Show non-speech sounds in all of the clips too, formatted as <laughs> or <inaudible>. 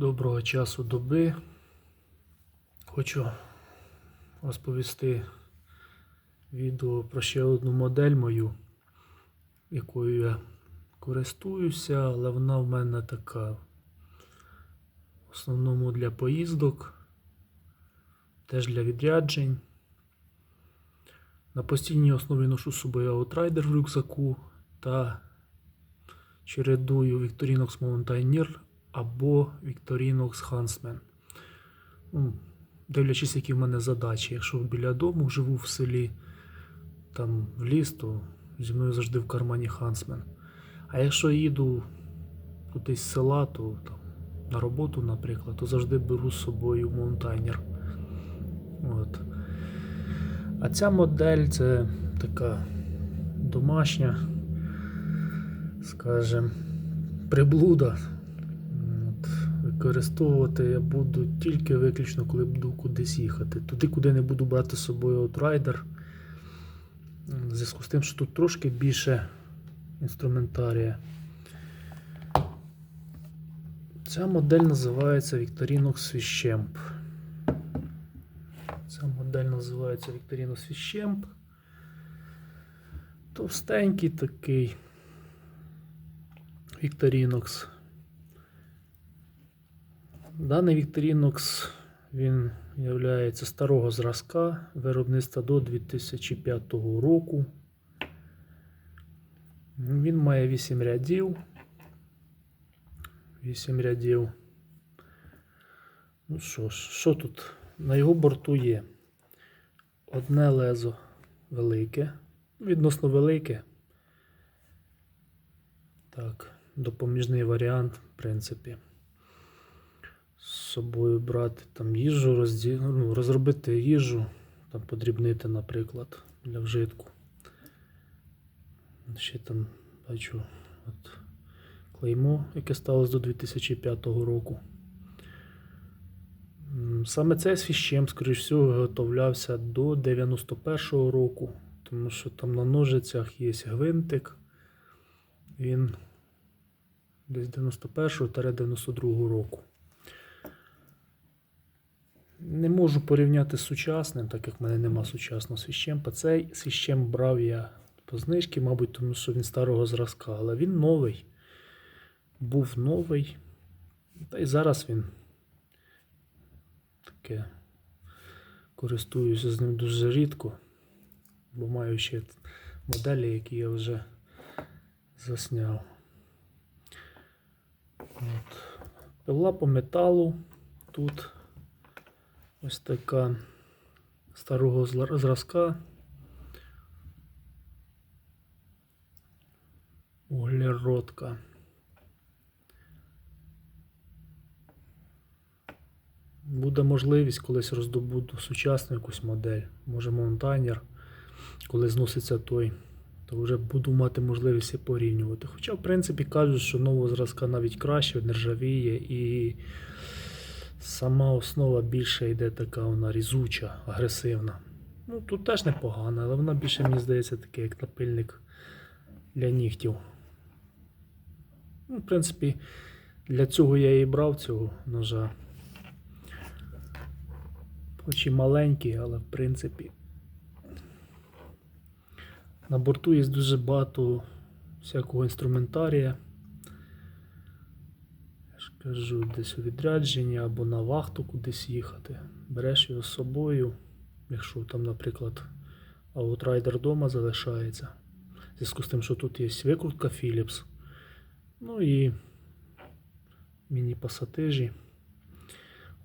Доброго часу доби. Хочу розповісти відео про ще одну модель мою, якою я користуюся, але вона в мене така. В основному для поїздок, теж для відряджень. На постійній основі ношу з собою аутрайдер в рюкзаку та чередую Victorinox Mountaineer або Victorinox Huntsman. Ну, дивлячись, які в мене задачі. Якщо біля дому живу в селі, там в ліс, то зі мною завжди в кармані Huntsman. А якщо їду кудись з села, то там, на роботу, наприклад, то завжди беру з собою Mountaineer. От. А ця модель це така домашня, скажем, приблуда. Використовувати я буду тільки виключно, коли буду кудись їхати. Туди, куди не буду брати з собою аутрайдер. В зв'язку з тим, що тут трошки більше інструментарія. Ця модель називається Victorinox Swishchamp. Ця модель називається Victorinox Swishchamp. Товстенький такий. Victorinox. Даний Victorinox він є старого зразка виробництва до 2005 року. Він має 8 рядів. 8 рядів. Ну що ж, що тут? На його борту є одне лезо велике, відносно велике. Так, допоміжний варіант, в принципі. З собою брати там їжу, розді... ну, розробити їжу, там подрібнити, наприклад, для вжитку. Ще там бачу от, клеймо, яке сталося до 2005 року. Саме цей свіщем, скоріш всього, виготовлявся до 91-го року, тому що там на ножицях є гвинтик. Він десь 91-92 року. Не можу порівняти з сучасним, так як в мене нема сучасного свіщемпа. Цей свіщем брав я по знижці, мабуть, тому що він старого зразка, але він новий. Був новий. Та й зараз він таке користуюся з ним дуже рідко, бо маю ще моделі, які я вже засняв. От. Пила по металу тут ось така старого зразка. Углеродка. Буде можливість колись роздобуду сучасну якусь модель, може Монтайнер, коли зноситься той, то вже буду мати можливість і порівнювати. Хоча, в принципі, кажуть, що нового зразка навіть краще, не ржавіє і сама основа більше йде така вона різуча, агресивна. Ну, тут теж непогана, але вона більше, мені здається, таке, як напильник для нігтів. Ну, в принципі, для цього я і брав цього ножа. Хоч і маленький, але в принципі. На борту є дуже багато всякого інструментарія. Кажу, десь у відрядженні або на вахту кудись їхати. Береш його з собою, якщо там, наприклад, аутрайдер вдома залишається. В зв'язку з тим, що тут є викрутка Philips. Ну і міні-пасатижі.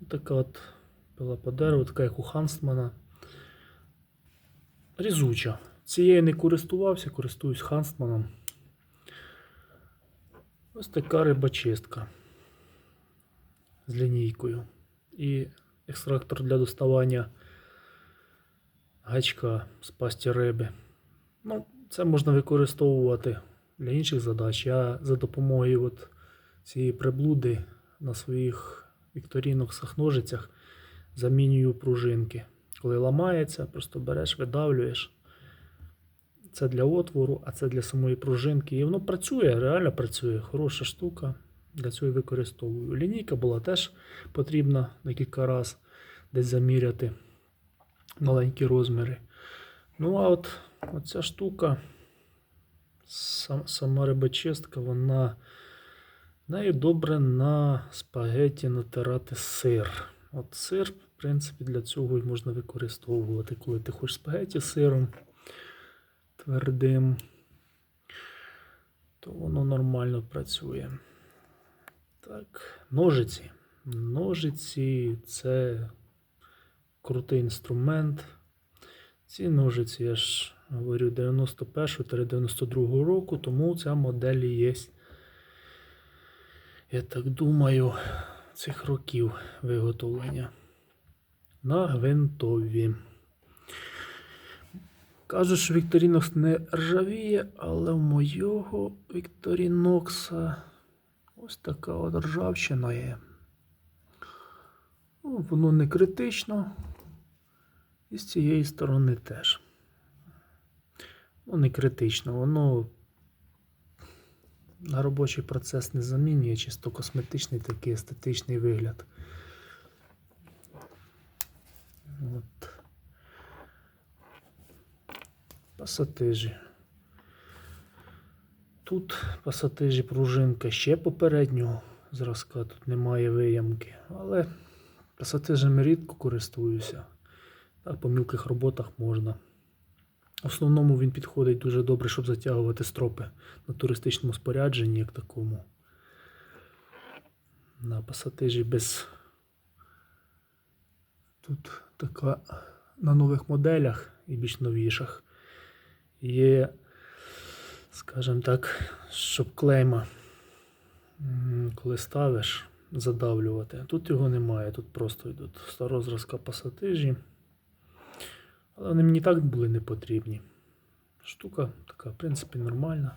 Така от пила по дереву, така як у Ханстмана. Різуча. Цією не користувався, користуюсь Ханстманом. Ось така рибачистка з лінійкою. І екстрактор для доставання гачка з пасті риби. Ну, це можна використовувати для інших задач. Я за допомогою от цієї приблуди на своїх вікторіноксах ножицях замінюю пружинки. Коли ламається, просто береш, видавлюєш. Це для отвору, а це для самої пружинки. І воно працює, реально працює. Хороша штука. Для цього використовую. Лінійка була теж потрібна декілька разів десь заміряти маленькі розміри. Ну, а от оця штука, сама рибочистка, вона нею добре на спагеті натирати сир. От сир, в принципі, для цього і можна використовувати, коли ти хочеш спагеті з сиром твердим, то воно нормально працює. Так, ножиці. Ножиці це крутий інструмент. Ці ножиці, я ж говорю, 91-92 року, тому ця модель є. Я так думаю, цих років виготовлення. На гвинтові. Кажуть, що Victorinox не ржавіє, але в мого Victorinox ось така от ржавчина є. Ну, воно не критично. І з цієї сторони теж. Ну, не критично, воно на робочий процес не замінює, чисто косметичний такий естетичний вигляд. От. Пасатижі. Тут пасатижі пружинка ще попереднього зразка, тут немає виямки, але пасатижами рідко користуюся. А по мілких роботах можна. В основному він підходить дуже добре, щоб затягувати стропи на туристичному спорядженні, як такому. На пасатижі без. Тут така на нових моделях і більш новіших є, скажімо так, щоб клейма, коли ставиш, задавлювати. Тут його немає, тут просто йдуть старого зразка пасатижі. Але вони мені так були не потрібні. Штука така, в принципі, нормальна.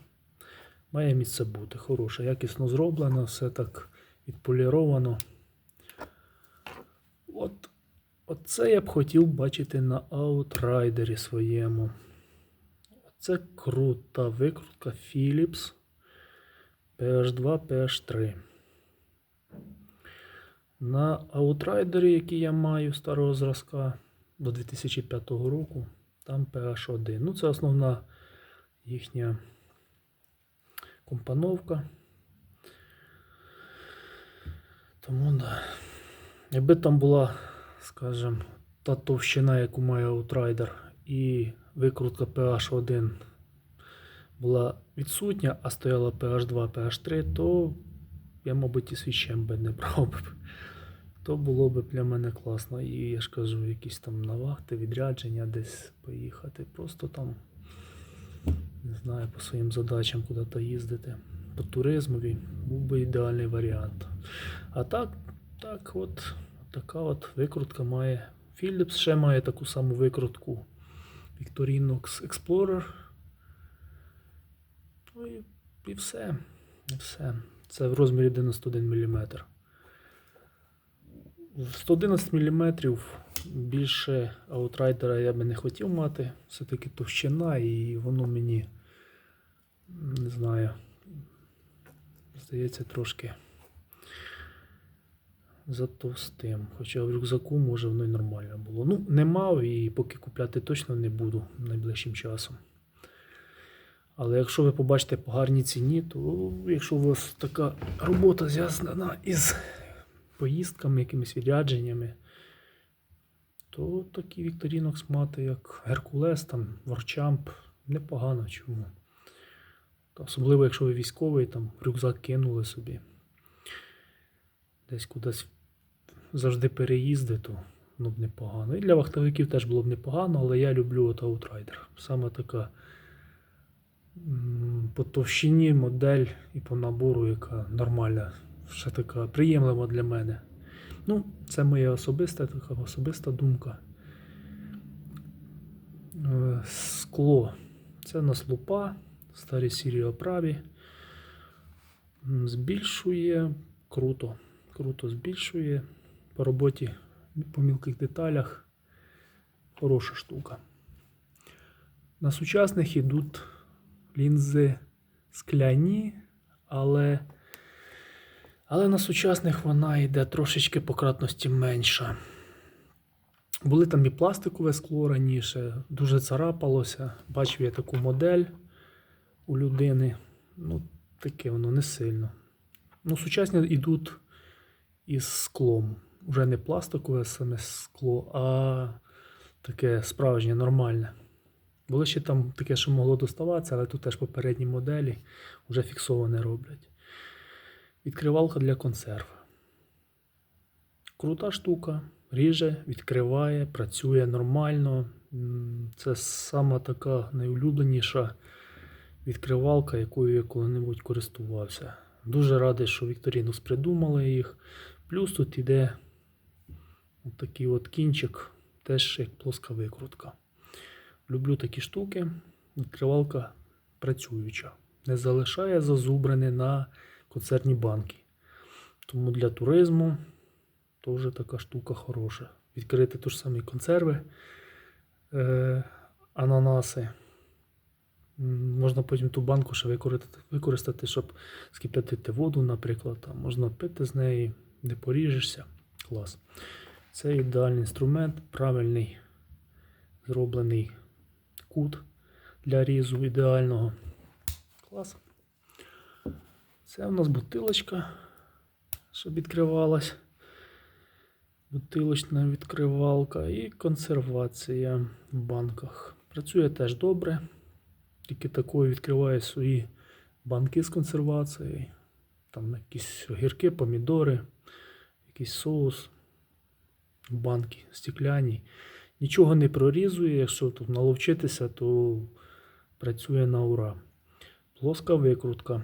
Має місце бути. Хороша, якісно зроблено, все так відполіровано. От, оце я б хотів бачити на аутрайдері своєму. Це крута викрутка Philips PH2, PH3. На аутрайдері, який я маю старого зразка до 2005 року, там PH1. Ну, це основна їхня компоновка. Тому да. Якби там була, скажімо, та товщина, яку має Outrider, і викрутка PH1 була відсутня, а стояла PH2, PH3, то я, мабуть, і свічем би не би. То було б для мене класно. І я ж кажу, якісь там на вахти, відрядження десь поїхати. Просто там, не знаю, по своїм задачам куди-то їздити. По туризмові був би ідеальний варіант. А так, так от, така от викрутка має. Philips ще має таку саму викрутку Victorinox Explorer. Ну і, і все. І все. Це в розмірі 91 мм. 111 мм більше аутрайдера я би не хотів мати. Все-таки товщина, і воно мені не знаю. Здається, трошки затовстим. Хоча в рюкзаку може воно й нормально було. Ну, не мав і поки купляти точно не буду найближчим часом. Але якщо ви побачите по гарній ціні, то якщо у вас така робота зв'язана із поїздками, якимись відрядженнями, то такий Victorinox мати, як Геркулес, там, Варчамп, непогано чому. Особливо, якщо ви військовий, там рюкзак кинули собі. Десь кудись завжди переїзди, то ну, б непогано. І для вахтовиків теж було б непогано, але я люблю от Outrider. Саме така по товщині модель і по набору, яка нормальна, ще така приємлива для мене. Ну, це моя особиста така особиста думка. Е, Скло. Це на лупа, старі сірі оправі. Збільшує круто. Круто збільшує. По роботі по мілких деталях. Хороша штука. На сучасних йдуть лінзи скляні, але Але на сучасних вона йде трошечки по кратності менша. Були там і пластикове скло раніше, дуже царапалося. Бачив я таку модель у людини. Ну, таке воно не сильно. Ну, сучасні йдуть із склом. Уже не пластикове саме скло, а таке справжнє, нормальне. Були ще там таке, що могло доставатися, але тут теж попередні моделі вже фіксоване роблять. Відкривалка для консерв. Крута штука, ріже, відкриває, працює нормально. Це сама така найулюбленіша відкривалка, якою я коли-небудь користувався. Дуже радий, що Victorinox придумали їх. Плюс тут іде такий от кінчик, теж як плоска викрутка. Люблю такі штуки. Відкривалка працююча. Не залишає зазубрини на концертні банки. Тому для туризму теж така штука хороша. Відкрити ті ж самі консерви, е, ананаси. Можна потім ту банку ще використати, використати, щоб скип'ятити воду, наприклад. Там можна пити з неї, не поріжешся. Клас. Це ідеальний інструмент, правильний зроблений кут для різу ідеального. Клас. Це у нас бутилочка, щоб відкривалась. Бутилочна відкривалка і консервація в банках. Працює теж добре. Тільки такою відкриває свої банки з консервацією. Там якісь огірки, помідори, якийсь соус, банки стекляні. Нічого не прорізує, якщо тут наловчитися, то працює на ура. Плоска викрутка.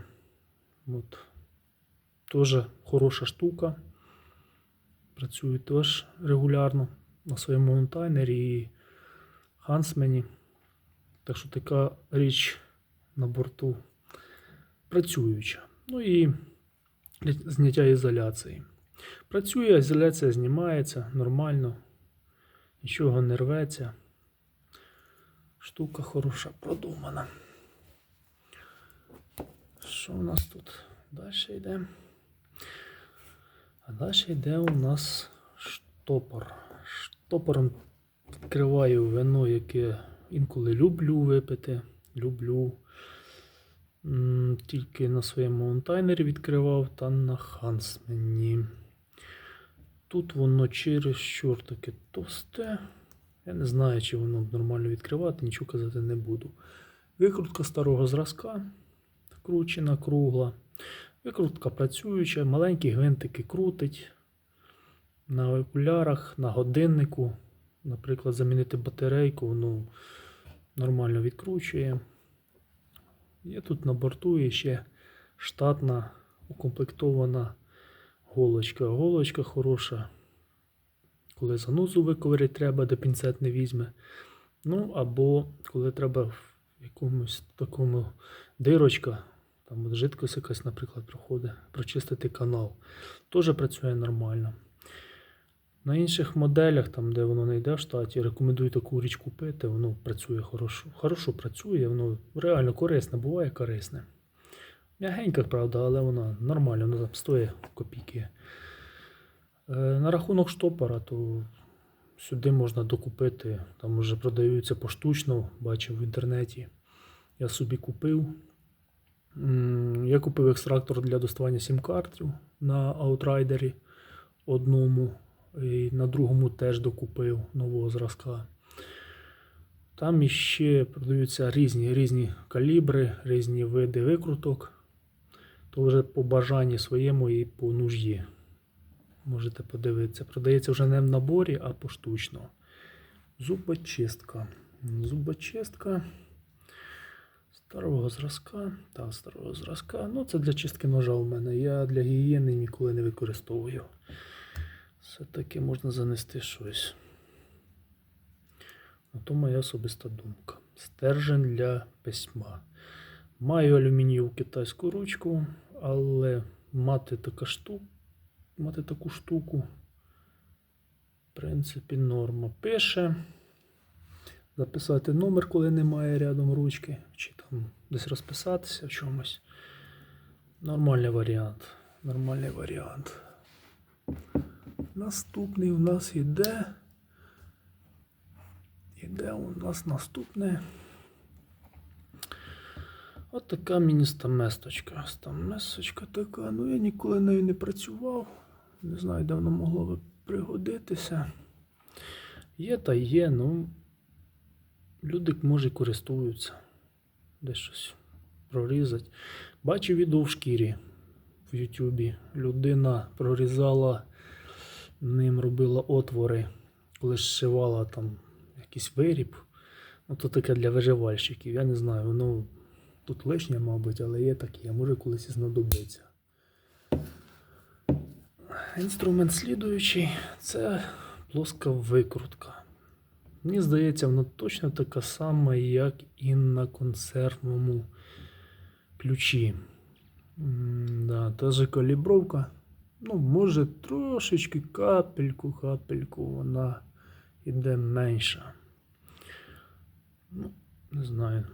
От. Теж хороша штука. Працюю теж регулярно на своєму монтайнері і хансмені. Так що така річ на борту працююча. Ну і зняття ізоляції. Працює, ізоляція знімається нормально, нічого не рветься. Штука хороша, продумана. Що у нас тут? Далі йде. А далі йде у нас штопор. Штопором відкриваю вино, яке інколи люблю випити. Люблю. Тільки на своєму онтайнері відкривав та на Хансмені. Тут воно чересчур таке товсте. Я не знаю, чи воно нормально відкривати, нічого казати не буду. Викрутка старого зразка, вкручена, кругла. Викрутка працююча, маленькі гвинтики крутить. На окулярах, на годиннику. Наприклад, замінити батарейку, воно нормально відкручує. Є тут на борту і ще штатна укомплектована голочка. Голочка хороша. Коли занозу виковирити треба, де пінцет не візьме. Ну, або коли треба в якомусь такому дирочка, там жидкость якась, наприклад, проходить, прочистити канал. Теж працює нормально. На інших моделях, там, де воно не йде в штаті, рекомендую таку річ купити, воно працює хорошо. Хорошо працює, воно реально корисне, буває корисне. М'ягенька, правда, але вона нормально, вона стоїть копійки. Е, На рахунок штопора, то сюди можна докупити, там вже продаються поштучно, бачив в інтернеті. Я собі купив. Я купив екстрактор для доставання сім-картів на Outrider одному. І на другому теж докупив нового зразка. Там іще продаються різні різні калібри, різні види викруток. То вже по бажанні своєму і по нужді. Можете подивитися. Продається вже не в наборі, а поштучно. Зубочистка. Зубочистка старого зразка. Та старого зразка. Ну, це для чистки ножа у мене. Я для гігієни ніколи не використовую. Все-таки можна занести щось. Ну, то моя особиста думка. Стержень для письма. Маю алюмінієву китайську ручку, але мати така штука, мати таку штуку, в принципі, норма. Пише. Записати номер, коли немає рядом ручки, чи там десь розписатися в чомусь. Нормальний варіант. нормальний варіант. Наступний у нас іде. Іде у нас наступне. От така міні-стаместочка. Стамесочка така. Ну я ніколи нею не працював. Не знаю, давно могло би пригодитися. Є та є, ну люди може користуються. Десь щось прорізать. Бачив відео в шкірі в Ютубі. Людина прорізала, ним робила отвори, коли зшивала там якийсь виріб. Ну, то таке для виживальщиків. Я не знаю, воно тут лишнє, мабуть, але є таке, може колись і знадобиться. Інструмент слідуючий це плоска викрутка. Мені здається, вона точно така сама, як і на консервному ключі. Да, та же калібровка. Ну, може, трошечки капельку, капельку вона іде менша. Ну, не знаю.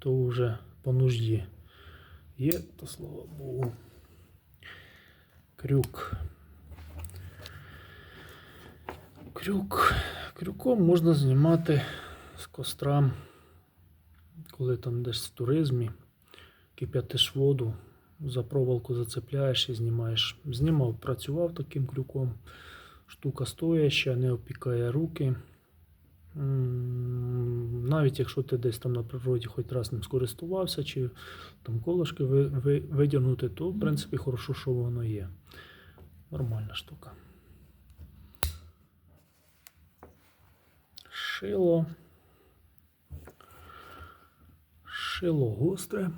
То вже по нужді є, то слава Богу. Крюк. Крюк. Крюком можна знімати з костра, коли там десь в туризмі, кип'ятиш воду, за проволоку зацепляєш і знімаєш. Знімав, працював таким крюком. Штука стояща, не опікає руки. Навіть якщо ти десь там на природі хоч раз ним скористувався, чи там колишки ви, ви, видягнути, то в принципі хорошо, що воно є. Нормальна штука. Шило. Шило гостре.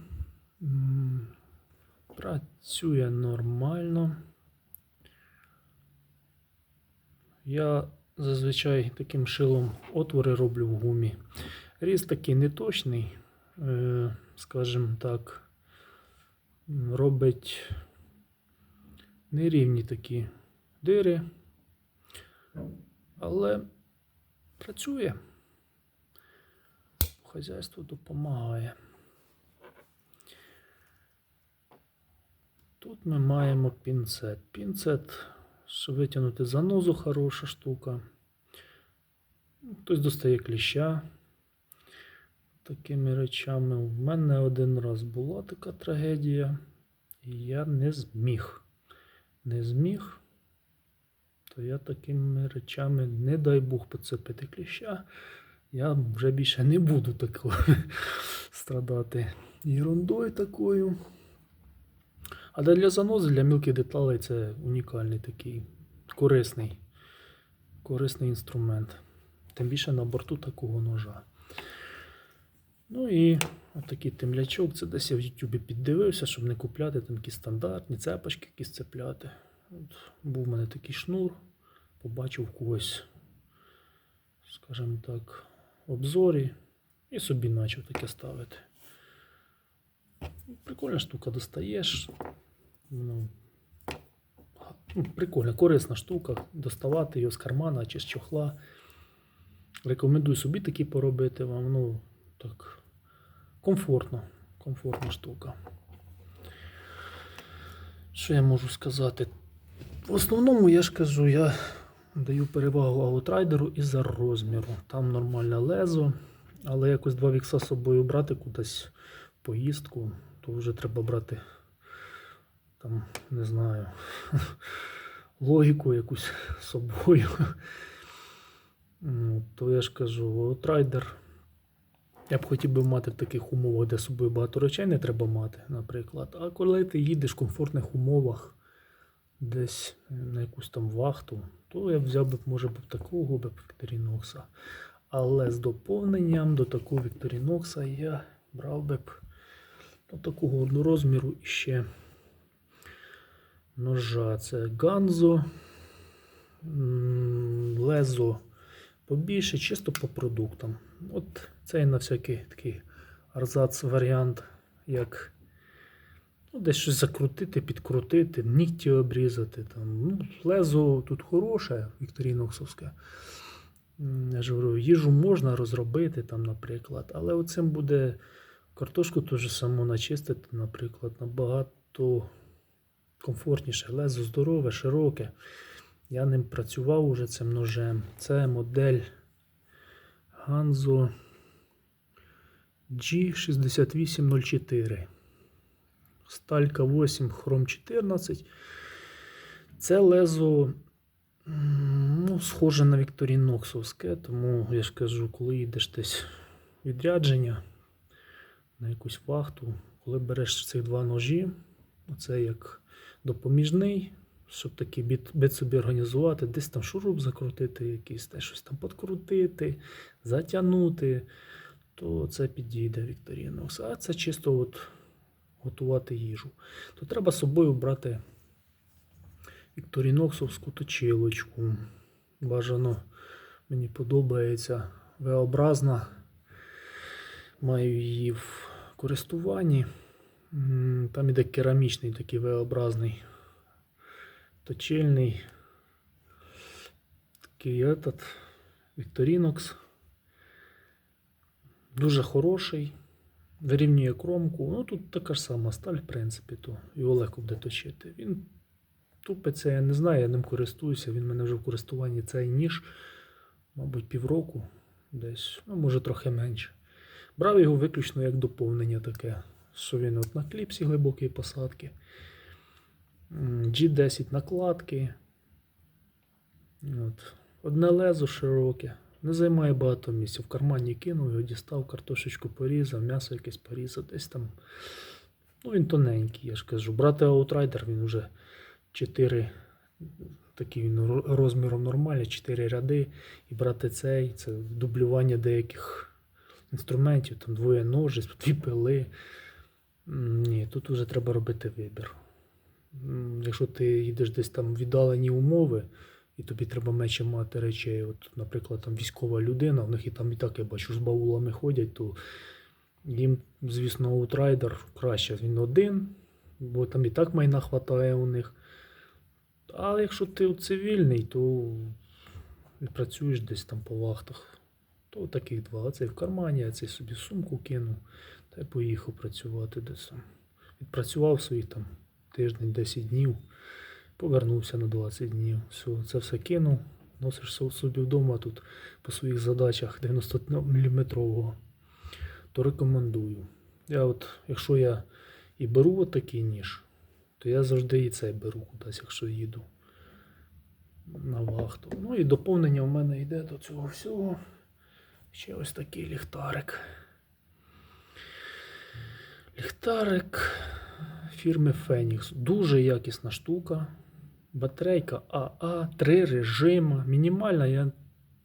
Працює нормально. Я зазвичай таким шилом отвори роблю в гумі. Різ такий неточний, е, скажімо так, робить нерівні такі дири, але працює. Хазяйство допомагає. Тут ми маємо пінцет. Пінцет, щоб витягнути занозу, хороша штука. Хтось достає кліща такими речами. У мене один раз була така трагедія, і я не зміг. Не зміг. То я такими речами, не дай Бог поцепити кліща. Я вже більше не буду такого <laughs> страдати ерундою такою. А для занози, для мілких деталей це унікальний такий корисний, корисний інструмент. Тим більше на борту такого ножа. Ну і отакий темлячок. Це десь я в Ютубі піддивився, щоб не купляти там якісь стандартні цепочки якісь цепляти. От, був у мене такий шнур, побачив когось, скажімо так, обзорі і собі почав таке ставити. Прикольна штука достаєш. Ну, прикольна, корисна штука. Доставати його з кармана чи з чохла. Рекомендую собі такі поробити вам. Ну, так, комфортно. Комфортна штука. Що я можу сказати? В основному, я ж кажу, я даю перевагу аутрайдеру із-за розміру. Там нормальне лезо, але якось два вікса з собою брати кудись в поїздку, то вже треба брати там, не знаю, <laughs> логіку якусь собою. Ну, То я ж кажу, аутрайдер. Я б хотів би мати в таких умовах, де собою багато речей не треба мати, наприклад. А коли ти їдеш в комфортних умовах, десь на якусь там вахту, то я взяв би, може б такого б Вікторінокса. Але з доповненням до такого Вікторінокса я брав би б ну, такого розміру і ще ножа. Це Ганзо, лезо побільше, чисто по продуктам. От цей на всякий такий арзац варіант, як ну, десь щось закрутити, підкрутити, нігті обрізати. Там. Ну, лезо тут хороше, Вікторіноксовське. Я ж говорю, їжу можна розробити, там, наприклад, але оцим буде картошку ту ж саму начистити, наприклад, набагато комфортніше. Лезо здорове, широке. Я ним працював уже цим ножем. Це модель Hanzo G6804. Сталька 8, хром 14. Це лезо ну, схоже на Вікторіноксовське, тому я ж кажу, коли їдеш десь відрядження на якусь вахту, коли береш ці два ножі, це як допоміжний, щоб такий біт, бит собі організувати, десь там шуруп закрутити, якийсь те щось там подкрутити, затягнути, то це підійде Вікторінокс. А це чисто от готувати їжу. То треба з собою брати Вікторіноксовську точилочку. Бажано мені подобається V-образна. Маю її в користуванні. Там іде керамічний такий V-образний точильний. Такий этот Victorinox. Дуже хороший. Вирівнює кромку. Ну тут така ж сама сталь, в принципі, то його легко буде точити. Він тупиться, я не знаю, я ним користуюся. Він в мене вже в користуванні цей ніж, мабуть, півроку десь, ну, може трохи менше. Брав його виключно як доповнення таке, що він от на кліпсі глибокої посадки. G10 накладки. От. Одне лезо широке. Не займає багато місця. В кармані кинув, його дістав, картошечку порізав, м'ясо якесь порізав, десь там. Ну, він тоненький, я ж кажу. Брати Outrider, він вже 4, такий він розміром нормальний, 4 ряди. І брати цей, це дублювання деяких інструментів, там двоє ножиць, <laughs> дві пили. Ні, тут вже треба робити вибір. Якщо ти їдеш десь там віддалені умови, і тобі треба менше мати речей, от, наприклад, там військова людина, в них і там і так я бачу, з баулами ходять, то їм, звісно, аутрайдер краще. Він один, бо там і так майна хватає у них. А якщо ти цивільний, то працюєш десь там по вахтах, то таких два. Оцей в кармані, а цей собі сумку кинув та й поїхав працювати десь. Відпрацював свої там тиждень, 10 днів, повернувся на 20 днів. Все, це все кинув, носиш собі вдома тут по своїх задачах 90-мм, то рекомендую. Я от, якщо я і беру от такий ніж, то я завжди і цей беру кудись, якщо їду на вахту. Ну і доповнення в мене йде до цього всього. Ще ось такий ліхтарик. Ліхтарик фірми Phoenix. Дуже якісна штука. Батарейка АА, три режима. Мінімальна, я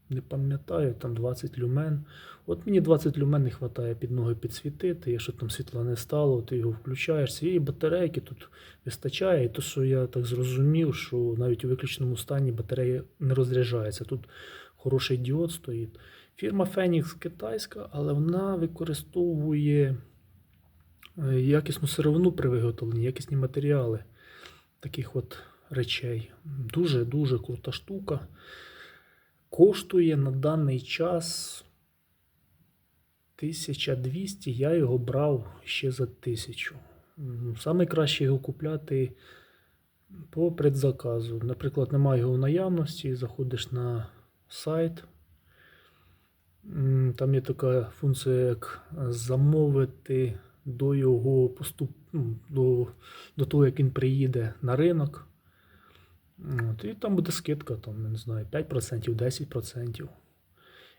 не пам'ятаю, там 20 люмен. От мені 20 люмен не вистачає під ноги підсвітити. Якщо там світла не стало, ти його включаєш. Цієї батарейки тут вистачає. І то, що я так зрозумів, що навіть у виключеному стані батарея не розряджається. Тут хороший діод стоїть. Фірма Phoenix китайська, але вона використовує якісну сировину при виготовленні, якісні матеріали таких от речей. Дуже-дуже крута штука. Коштує на даний час 1200, я його брав ще за 1000. М, Саме краще його купляти по предзаказу. Наприклад, немає його в наявності, заходиш на сайт. Там є така функція, як замовити до його поступ... ну, до, до того, як він приїде на ринок. От, і там буде скидка, там, не знаю, 5%, 10%.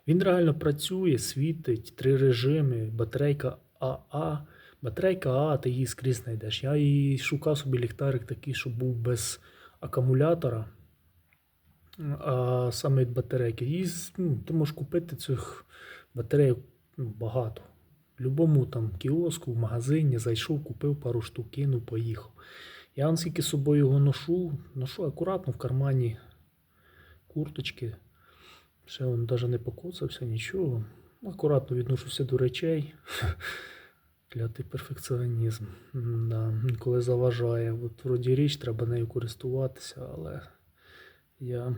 Він реально працює, світить, три режими, батарейка АА. Батарейка АА, ти її скрізь знайдеш. Я і шукав собі ліхтарик такий, щоб був без акумулятора. А саме від батарейки. І ну, ти можеш купити цих батарейок ну, багато. Будь-якому там кіоску, в магазині зайшов, купив пару штук, кинув, поїхав. Я вон скільки з собою його ношу, ношу акуратно в кармані курточки. Ще він навіть не покоцався, нічого. Акуратно відношуся до речей. <laughs> Клятий перфекціонізм. Да, коли заважає. От вроді річ, треба нею користуватися, але я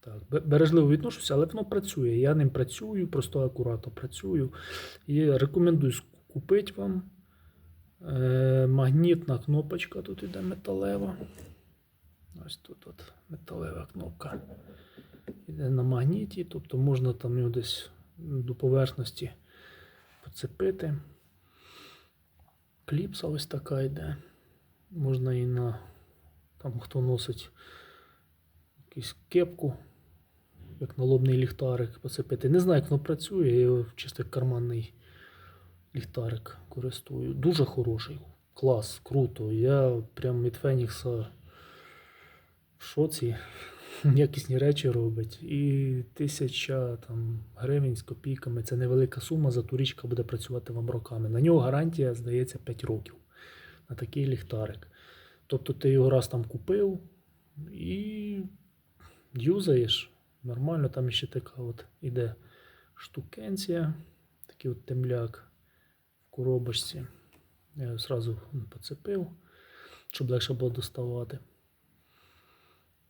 так, бережливо відношуся, але воно працює. Я ним працюю, просто акуратно працюю. І рекомендую купити вам. Е, магнітна кнопочка тут іде металева. Ось тут от металева кнопка. Іде на магніті, тобто можна там його десь до поверхності поцепити. Кліпса ось така йде. Можна і на там хто носить якусь кепку, як налобний ліхтарик поцепити. Не знаю, як воно працює, я його чисто як карманний ліхтарик користую. Дуже хороший. Клас, круто. Я прям від Фенікса в шоці. <laughs> Якісні речі робить. І тисяча там, гривень з копійками це невелика сума, зато річка буде працювати вам роками. На нього гарантія, здається, 5 років. На такий ліхтарик. Тобто ти його раз там купив і юзаєш. Нормально, там ще така от іде штукенція, такий от темляк в коробочці. Я його зразу поцепив, щоб легше було доставати.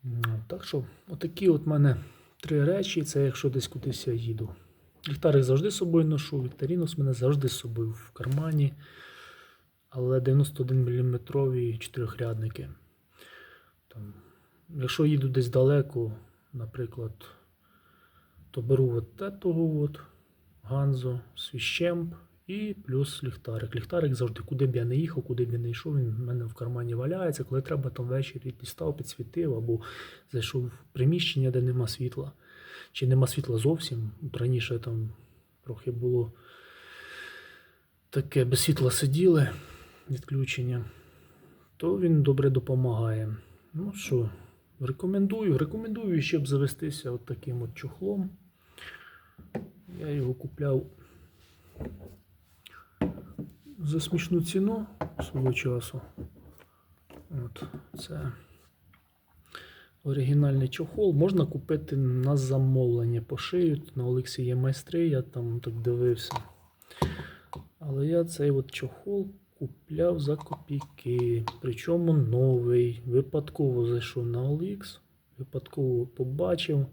Ну, Так що, отакі от мене три речі. Це якщо десь кудись я їду. Ліхтарик завжди з собою ношу, Вікторінус мене завжди з собою в кармані. Але 91 мм чотирьохрядники. Там, якщо їду десь далеко, наприклад, то беру от того от Ганзо, свіщемп і плюс ліхтарик. Ліхтарик завжди, куди б я не їхав, куди б я не йшов, він в мене в кармані валяється. Коли треба там ввечері дістав, підсвітив або зайшов в приміщення, де нема світла. Чи нема світла зовсім. Раніше там трохи було таке без світла сиділи, відключення, то він добре допомагає. Ну що, рекомендую. Рекомендую ще б завестися от таким от чохлом. Я його купляв за смішну ціну свого часу. От, це оригінальний чохол. Можна купити на замовлення. Пошиють. На Олексі є майстри, я там так дивився. Але я цей от чохол купляв за копійки. Причому новий. Випадково зайшов на OLX, випадково побачив,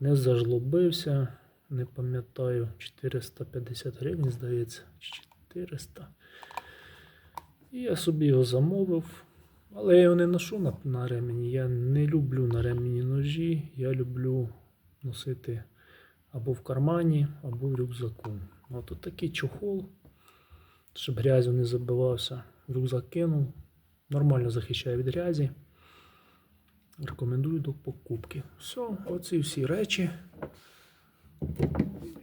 не зажлобився. Не пам'ятаю, 450 гривень, здається, чи 400. І я собі його замовив. Але я його не ношу на, на ремені. Я не люблю на ремені ножі. Я люблю носити або в кармані, або в рюкзаку. От такий чохол, щоб грязю не забивався. Рюкзак кинув. Нормально захищає від грязі. Рекомендую до покупки. Все, оці всі речі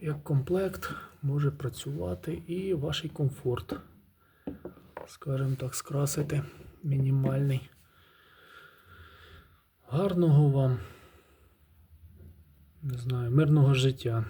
як комплект може працювати і ваш комфорт, скажімо так, скрасити мінімальний. Гарного вам, не знаю, мирного життя.